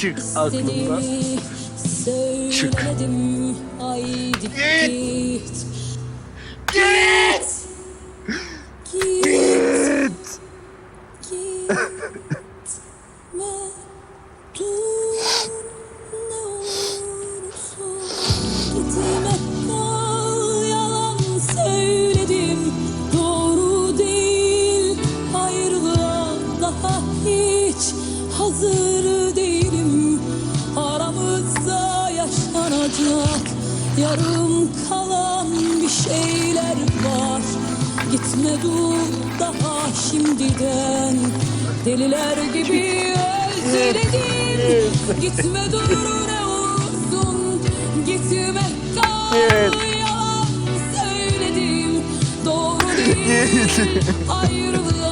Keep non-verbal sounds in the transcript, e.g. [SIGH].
çık aklımdan. Çık. Söyledim, haydi Git. git. Git! Git. Yaşanacak yarım kalan bir şeyler var. Gitme dur daha şimdiden. Deliler gibi özledim. Gitme dur ne olursun. Gitme kal. Yalan söyledim Doğru değil. [LAUGHS] Ayrılığa